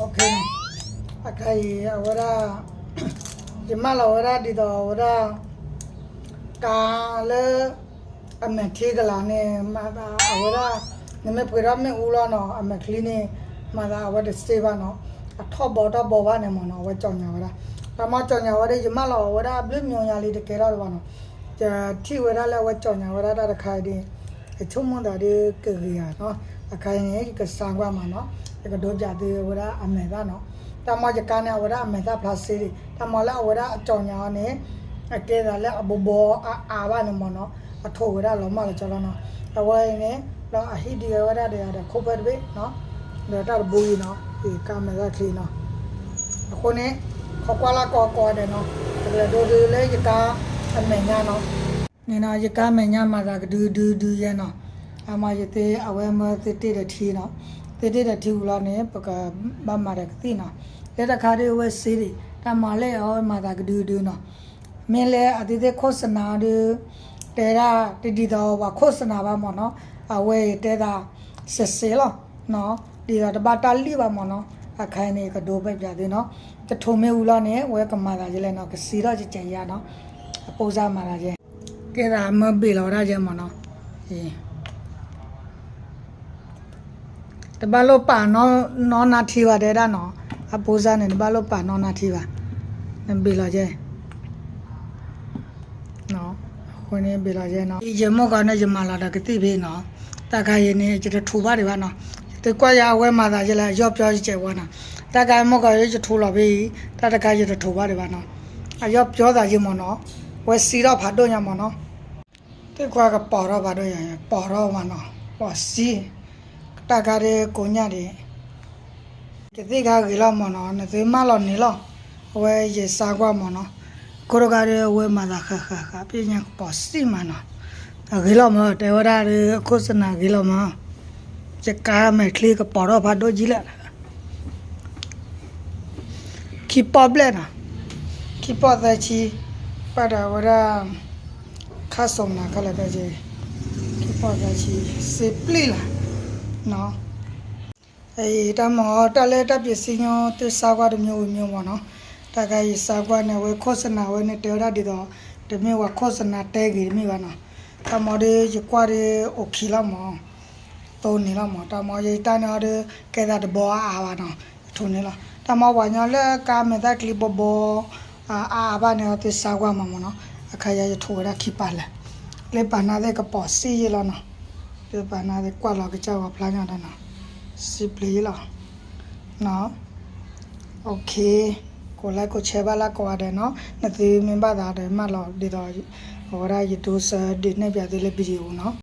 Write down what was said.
Okay. Akai awara jimala awara di do awara ka le ame thigala ne ma da awara ne me pura me ulo no ame clean ma da awara stay ba no a tho bo da bo ba ne mo no wa chaw nya awara ta ma chaw nya awara jimala awara blu myo nya li de ke ra ba no ja thi awara la wa chaw nya awara da khai di အချုံမတာဒီကေရနော်အခိုင်နေကစံကွာမှာနော်ဒီကတော့ကြသေးဝရအမေကနော် တမကြကနဲ့ဝရအမေကပလတ်စီတမလာဝရအကြောင်ညာနဲ့အကဲကလည်းအဘဘောအာအာဘာနမနော်အထိုဝရလောမလာချလောနော်အဝဲနေတော့အဟိဒီဝရတဲ့ရခုပဲပဲနော်ဒါတော့ဘူးနော်ဒီကမရာခလီနော်အခုနေခေါကွာလာကောကောတယ်နော်ဒါတို့ဒီလေကြကအမေညာနော်နေနာရကမညာမှာကဒူဒူဒူရနော် အမရသေးအဝဲမသတိတထီနော်သတိတထီဦးလာနေပကမမရကတိနော်လက်တခါလေးဝဲစီးတယ်တမလဲအောမှာကဒူဒူနော်မင်းလဲအတိသေးခောစနာဒူတဲရာတတိတော်ဘာခောစနာပါမနော်အဝဲတဲတာဆက်စေလောနော်ဒီတော့တပါတလီပါမနော်အခိုင်နေကဒိုးပဲပြသေးနော်တထုံမဲဦးလာနေဝဲကမာတာကြီးလဲနော်ကစီတော့ကြကြရနော်အပူစားမာတာကြီးကဲဒါမဘေလောရကြမနော်အေး တဘလို့ပါနော်နော်နာထီပါတယ်ဒါနော်အပူစားနေတဘလို့ပါနော်နာထီပါနဘေလောကြနော်ခွနေဘေလောကြနော်ဒီဂျမောကနဲ့ဂျမလာတာကတိဘေးနော်တခါရင်နေကျထူပါတယ်ပါနော်တကွာရဝဲမှာသာကြလားရော့ပြောကြဝါနော်တခါမောကရကျထူလာပြီတတခါကျထူပါတယ်ပါနော်အရော့ပြောတာကြီးမနော်ဝဲစီတော့ဖတ်တော့ညမနော် te kwa ka paro ba do ya paro ma no wa si ta ka de ko nya de ke te ga ge la mo no ne te ma lo ni lo we ye sa kwa mo no ko ro ga de we ma da kha kha kha pi nya po si ma no ge lo mo te wa da de ko sa na ge lo mo je ka me kli ka paro ba do ji la ki problem na ki po da chi pa da wa da ခါဆုံးနာခလည်းပဲကြီးကိပေါ်ကချီစေပလီလာ နော်အဲတမောတက်လဲတက်ပစ္စည်းညောသစ္စာကွာတမျိုးမျိုးပေါ့နော်တကယ်စာကွာနဲ့ဝေခောစနာဝေနဲ့တေရဒီတော့တမျိုးဝခောစနာတဲကြီးမိပါနော်တမောဒီကွာဒီအိုခီလာမောတုံးနေလာမောတမောရေးတနာဒီကဲတာတဘောအားပါနော်ထုံနေလားတမောဝညောလဲကာမေတာကလီဘဘောအာဘာနဲ့သစ္စာကွာမှာမနော်အခါရရထိုးရခိပါလဲလေပါနာတဲ့ကပေါ်စီရလားနော် လေပါနာတဲ့ကွာလောကကြောက်ဖလာညာတော့နော်စီပလီလောနော်โอเคကိုလိုက်ကိုချဲပါလာကွာတယ်နော်နှစ်သေးမင်းပါတာတယ်မလောဒီတော့ဟောရရတူစဒီနေ့ပြသေးလေဗီဒီယိုနော်